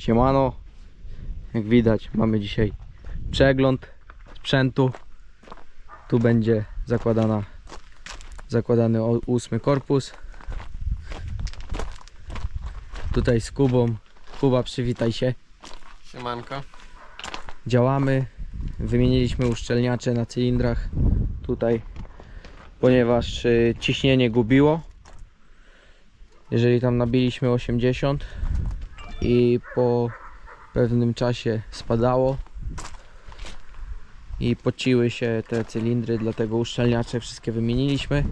Siemano. Jak widać mamy dzisiaj przegląd sprzętu. Tu będzie zakładana, zakładany ósmy korpus. Tutaj z Kubą. Kuba przywitaj się. Siemanko. działamy. Wymieniliśmy uszczelniacze na cylindrach tutaj, ponieważ y, ciśnienie gubiło. Jeżeli tam nabiliśmy 80 i po pewnym czasie spadało i pociły się te cylindry, dlatego uszczelniacze wszystkie wymieniliśmy.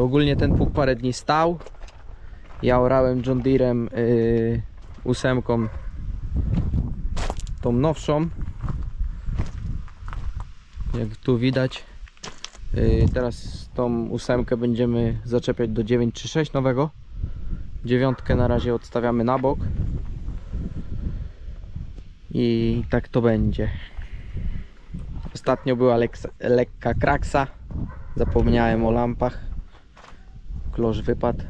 Ogólnie ten pług parę dni stał. Ja orałem John Deerem yy, ósemką tą nowszą jak tu widać Yy, teraz tą ósemkę będziemy zaczepiać do 936 nowego dziewiątkę na razie odstawiamy na bok. I tak to będzie. Ostatnio była leksa, lekka kraksa. Zapomniałem o lampach. Klosz wypadł.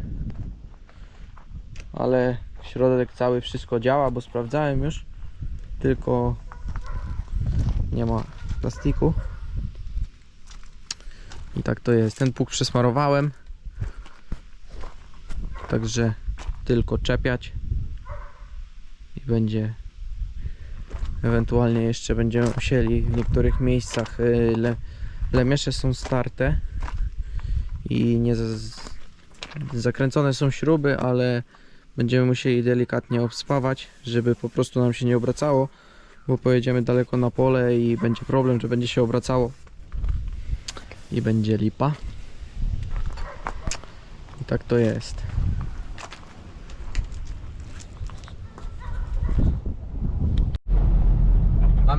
Ale środek cały wszystko działa bo sprawdzałem już. Tylko nie ma plastiku. I tak to jest. Ten pług przesmarowałem. Także tylko czepiać i będzie ewentualnie jeszcze będziemy musieli w niektórych miejscach y, le, lemiesze są starte i nie z, zakręcone są śruby ale będziemy musieli delikatnie obspawać żeby po prostu nam się nie obracało bo pojedziemy daleko na pole i będzie problem, że będzie się obracało i będzie lipa. I tak to jest.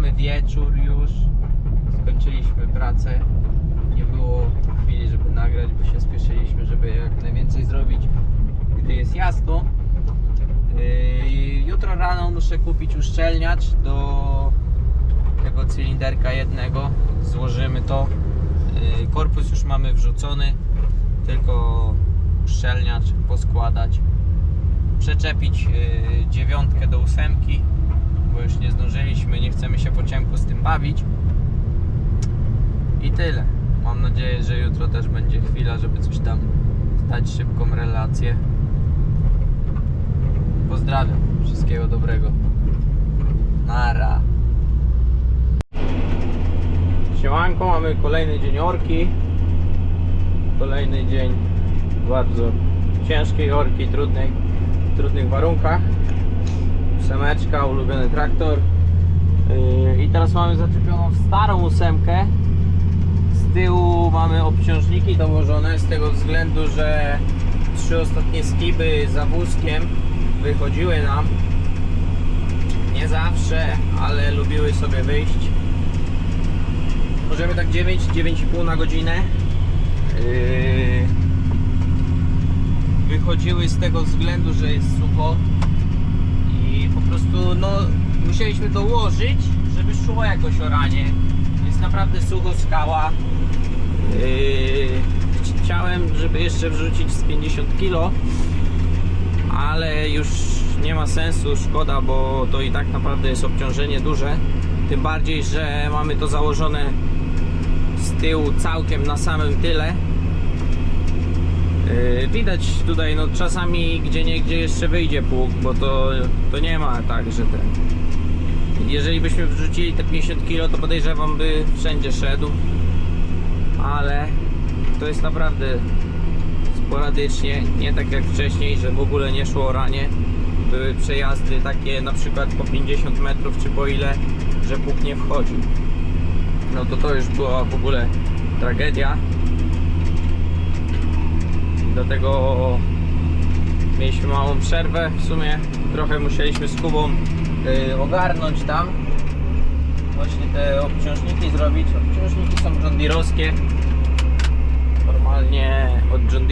Mamy wieczór już. Skończyliśmy pracę. Nie było chwili, żeby nagrać, bo się spieszyliśmy, żeby jak najwięcej zrobić, gdy jest jasno. Yy, Jutro rano muszę kupić uszczelniacz do tego cylinderka jednego. Złożymy to. Yy, Korpus już mamy wrzucony, tylko uszczelniacz poskładać. Przeczepić yy, dziewiątkę do ósemki, bo już nie zdążyliśmy, nie chcemy się po ciemku z tym bawić. I tyle. Mam nadzieję, że jutro też będzie chwila, żeby coś tam zdać szybką relację. Pozdrawiam. Wszystkiego dobrego. Nara. Siemanko, mamy kolejny dzień orki. Kolejny dzień bardzo ciężkiej orki, trudnej, w trudnych warunkach. Ósemeczka, ulubiony traktor. Yy, I teraz mamy zaczepioną starą ósemkę. Z tyłu mamy obciążniki dołożone z tego względu, że trzy ostatnie skiby za wózkiem wychodziły nam. Nie zawsze, ale lubiły sobie wyjść. Możemy tak 9, 9,5 na godzinę. Yy, wychodziły z tego względu, że jest sucho po prostu no, musieliśmy dołożyć, żeby szło jakoś oranie. Jest naprawdę sucho skała. Yy, chciałem, żeby jeszcze wrzucić z 50 kg ale już nie ma sensu, szkoda, bo to i tak naprawdę jest obciążenie duże. Tym bardziej, że mamy to założone z tyłu całkiem na samym tyle. Widać tutaj no, czasami gdzie niegdzie jeszcze wyjdzie pług, bo to, to nie ma tak, że ten. Jeżeli byśmy wrzucili te 50 kg, to podejrzewam by wszędzie szedł, ale to jest naprawdę sporadycznie, nie tak jak wcześniej, że w ogóle nie szło oranie. Były przejazdy takie na przykład po 50 metrów czy po ile, że Bóg nie wchodził. No to to już była w ogóle tragedia. Dlatego mieliśmy małą przerwę. W sumie trochę musieliśmy z Kubą yy, ogarnąć tam. Właśnie te obciążniki zrobić. Obciążniki są John normalnie od John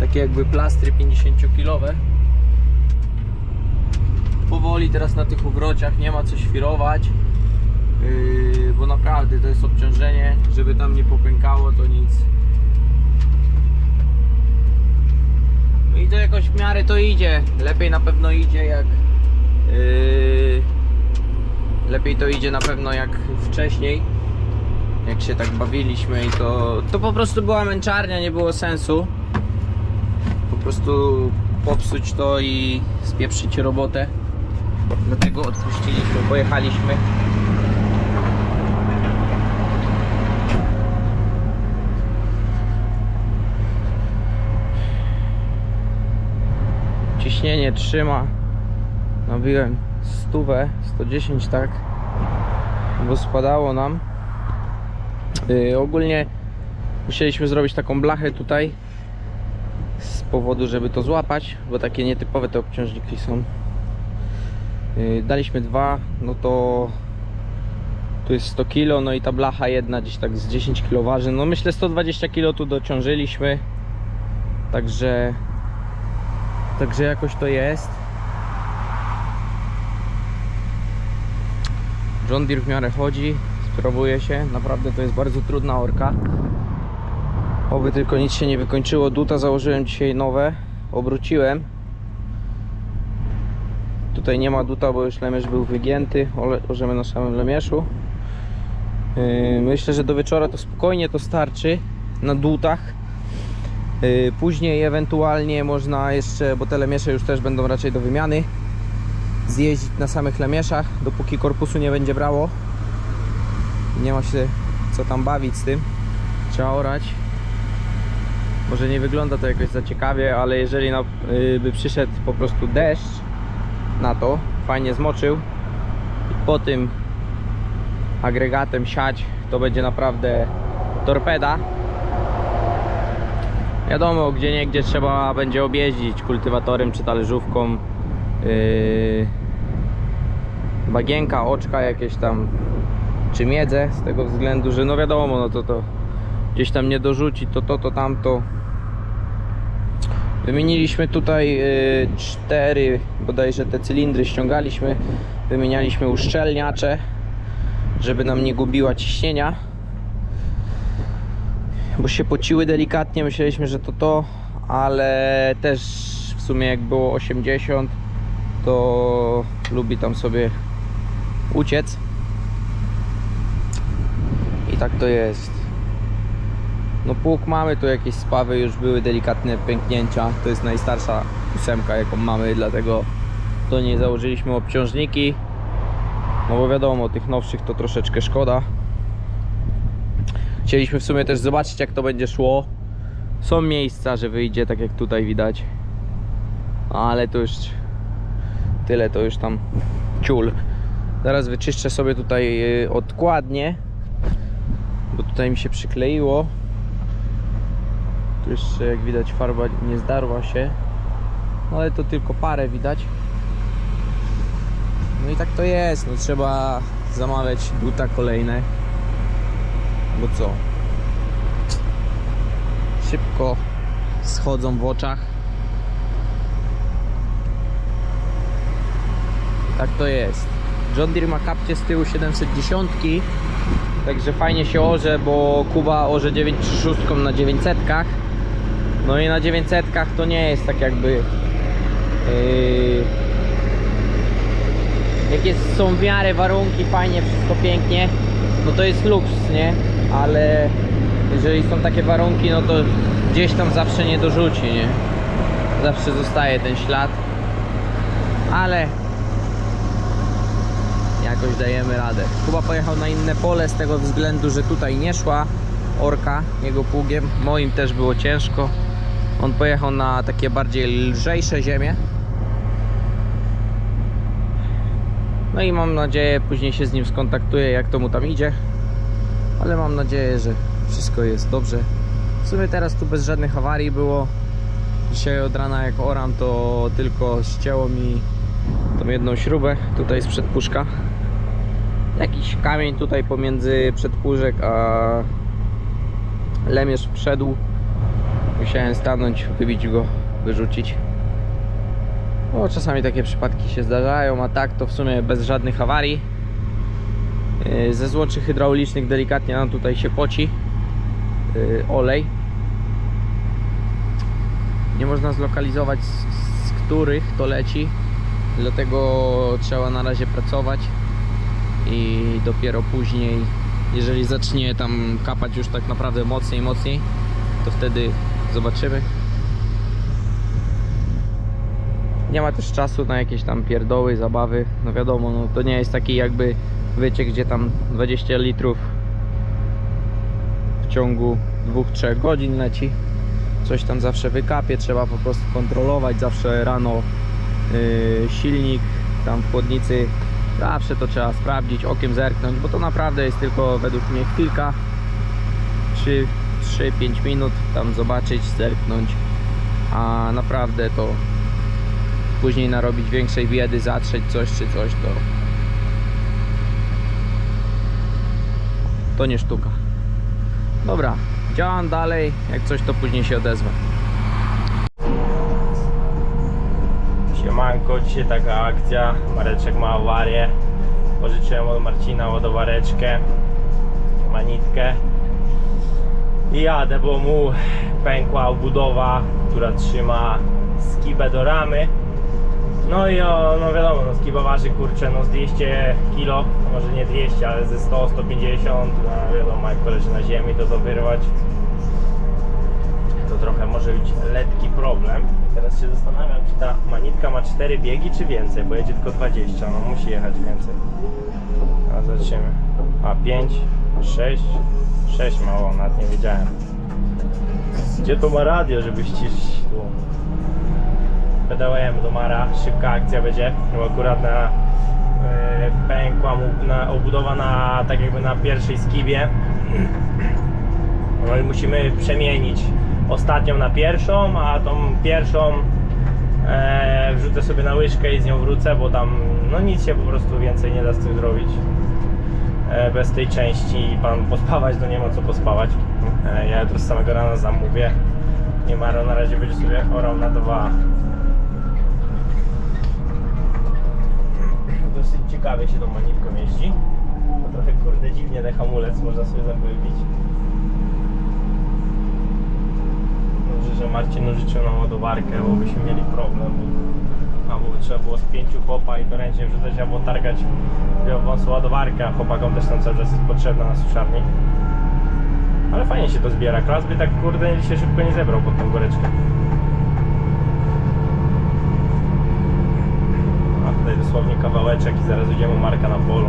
takie jakby plastry 50 kilowe powoli teraz na tych uwrociach nie ma co świrować yy, bo naprawdę to jest obciążenie żeby tam nie popękało to nic i to jakoś w miarę to idzie lepiej na pewno idzie jak Yy, lepiej to idzie na pewno jak wcześniej. Jak się tak bawiliśmy i to, to po prostu była męczarnia, nie było sensu. Po prostu popsuć to i spieprzyć robotę. Dlatego odpuściliśmy, pojechaliśmy. Ciśnienie trzyma. Nabiłem stówę, 110 tak, bo spadało nam. Yy, ogólnie musieliśmy zrobić taką blachę tutaj z powodu, żeby to złapać, bo takie nietypowe te obciążniki są. Yy, daliśmy dwa, no to tu jest 100 kg, no i ta blacha jedna gdzieś tak z 10 kg waży. No myślę 120 kg tu dociążyliśmy. Także Także jakoś to jest. John Deere w miarę chodzi, sprawuje się. Naprawdę to jest bardzo trudna orka. Oby tylko nic się nie wykończyło. Duta założyłem dzisiaj nowe, obróciłem. Tutaj nie ma duta, bo już lemierz był wygięty. Orzemy na samym lemieszu. Yy, Myślę, że do wieczora to spokojnie to starczy na dutach. Yy, Później ewentualnie można jeszcze, bo te lemiesze już też będą raczej do wymiany, zjeździć na samych lemieszach, dopóki korpusu nie będzie brało. Nie ma się co tam bawić z tym. Trzeba orać. Może nie wygląda to jakoś za ciekawie, ale jeżeli na, yy, by przyszedł po prostu deszcz na to, fajnie zmoczył i po tym agregatem siać, to będzie naprawdę torpeda. Wiadomo, gdzie nie gdzie trzeba będzie objeździć kultywatorem czy talerzówką. Yy, bagienka, oczka jakieś tam, czy miedzę, z tego względu, że no wiadomo, no to to gdzieś tam nie dorzuci, to to, to tamto. Wymieniliśmy tutaj yy, cztery, bodajże te cylindry ściągaliśmy, wymienialiśmy uszczelniacze, żeby nam nie gubiła ciśnienia bo się pociły delikatnie, myśleliśmy, że to to, ale też w sumie jak było 80, to lubi tam sobie uciec. I tak to jest. No pług mamy, tu jakieś spawy już były delikatne pęknięcia. To jest najstarsza ósemka jaką mamy, dlatego do niej założyliśmy obciążniki. No bo wiadomo, tych nowszych to troszeczkę szkoda. Chcieliśmy w sumie też zobaczyć jak to będzie szło. Są miejsca, że wyjdzie tak jak tutaj widać. Ale to już tyle, to już tam ciul. Zaraz wyczyszczę sobie tutaj y, odkładnie. Bo tutaj mi się przykleiło. Tu jeszcze jak widać farba nie zdarła się. No ale to tylko parę widać. No i tak to jest. No trzeba zamawiać duta kolejne. Bo co? Szybko schodzą w oczach. Tak to jest. John Deere ma kapcie z tyłu 710. Także fajnie się orze, bo Kuba orze 936 na 900. No i na 900 to nie jest tak jakby. Yy, jak jest, są w miarę warunki, fajnie, wszystko pięknie, no to jest luks, nie? Ale jeżeli są takie warunki, no to gdzieś tam zawsze nie dorzuci, nie? Zawsze zostaje ten ślad. Ale jakoś dajemy radę. Kuba pojechał na inne pole z tego względu, że tutaj nie szła orka jego pługiem. Moim też było ciężko. On pojechał na takie bardziej lżejsze ziemie. No i mam nadzieję, później się z nim skontaktuję, jak to mu tam idzie. Ale mam nadzieję, że wszystko jest dobrze. W sumie teraz tu bez żadnych awarii było. Dzisiaj od rana jak oram, to tylko ścięło mi tą jedną śrubę tutaj z przedpuszka. Jakiś kamień tutaj pomiędzy przedpuszek a lemierz wszedł. Musiałem stanąć, wybić go, wyrzucić. No, czasami takie przypadki się zdarzają, a tak to w sumie bez żadnych awarii. Yy, Ze złączy hydraulicznych delikatnie nam tutaj się poci yy, olej. Nie można zlokalizować z których to leci. Dlatego trzeba na razie pracować i dopiero później, jeżeli zacznie tam kapać już tak naprawdę mocniej, mocniej, to wtedy zobaczymy. Nie ma też czasu na jakieś tam pierdoły, zabawy. No wiadomo, no to nie jest taki jakby wyciek, gdzie tam 20 litrów w ciągu 2-3 godzin leci. Coś tam zawsze wykapie, trzeba po prostu kontrolować. Zawsze rano yy, silnik tam w chłodnicy. Zawsze to trzeba sprawdzić, okiem zerknąć, bo to naprawdę jest tylko według mnie chwilka 3-5 minut tam zobaczyć, zerknąć, a naprawdę to później narobić większej biedy, zatrzeć coś czy coś, to to nie sztuka. Dobra, działam dalej, jak coś to później się odezwę. Siemanko, dzisiaj taka akcja. Mareczek ma awarię. Pożyczyłem od Marcina ładowareczkę, manitkę. I jadę, bo mu pękła obudowa, która trzyma skibę do ramy. No i o, no wiadomo, no skiba waży kurczę no z 200 kg, może nie 200, ale ze 100-150, no wiadomo jak to leży na ziemi to to wyrwać to trochę może być letki problem. Teraz się zastanawiam, czy ta manitka ma 4 biegi, czy więcej, bo jedzie tylko 20, no musi jechać więcej. A zobaczymy. A 5, 6, 6 mało, nawet nie wiedziałem. Gdzie to ma radio, żeby ściszyć Pedałujemy do Mara, szybka akcja będzie, bo akurat na e, pękła mu na, obudowa na, tak jakby na pierwszej skibie. No i musimy przemienić ostatnią na pierwszą, a tą pierwszą e, wrzucę sobie na łyżkę i z nią wrócę, bo tam no nic się po prostu więcej nie da z tym zrobić. E, bez tej części pan pospawać, to nie ma co pospawać. E, ja jutro z samego rana zamówię. Nie Maro na razie będzie sobie orał na dwa. Ciekawie się tą manitką jeździ. Bo trochę kurde dziwnie ten hamulec można sobie zapływić. Dobrze, że Marcin użyczył nam ładowarkę, bo byśmy mieli problem. Albo trzeba było z pięciu chłopa i to ręcznie wrzucać, albo targać wąsą ładowarkę, a chłopakom też tam cały czas jest potrzebna na suszarni. Ale fajnie się to zbiera. Klas by tak kurde się szybko nie zebrał pod tą goreczkę. A tutaj kawałeczek i zaraz idziemy Marka na polu.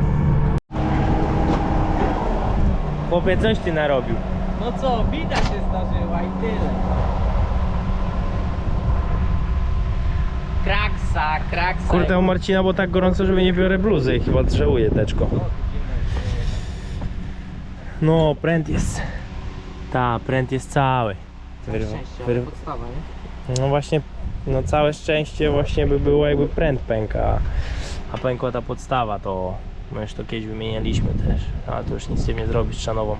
Chłopie, coś ty narobił. No co, bida się zdarzyła i tyle. Kraksa, kraksa. Kurde, u Marcina było tak gorąco, że nie biorę bluzy i chyba żałuję teczko. No, pręt jest. Ta, pręt jest cały. Wyrwa, wyrwa. podstawa, nie? No właśnie, no całe szczęście właśnie by było jakby pręt pęka, a pękła ta podstawa, to my już to kiedyś wymienialiśmy też, ale to już nic z tym nie zrobić, trzeba nową.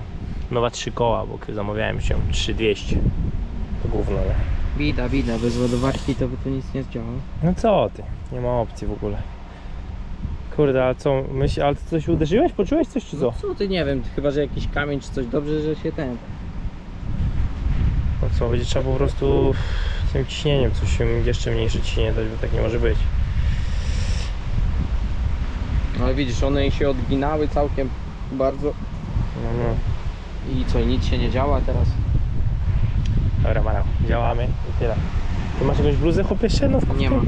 Nowa trzy koła, bo kiedy zamawiałem się 3200. To gówno, nie? Bida, bida, bez ładowarki to by tu nic nie zdziałało. No co ty, nie ma opcji w ogóle. Kurde, ale co, myśl, ale ty coś uderzyłeś? Poczułeś coś czy co? Co ty, nie wiem, chyba, że jakiś kamień czy coś, dobrze, że się ten... No co, będzie trzeba po prostu z tym ciśnieniem coś jeszcze mniejsze ciśnienie dać, bo tak nie może być. No widzisz, one się odginały całkiem bardzo No, no. i co, nic się nie działa teraz? Dobra, Marał, działamy i tyle. Ty masz jakąś bluzę chłopie jeszcze? No, Nie ma.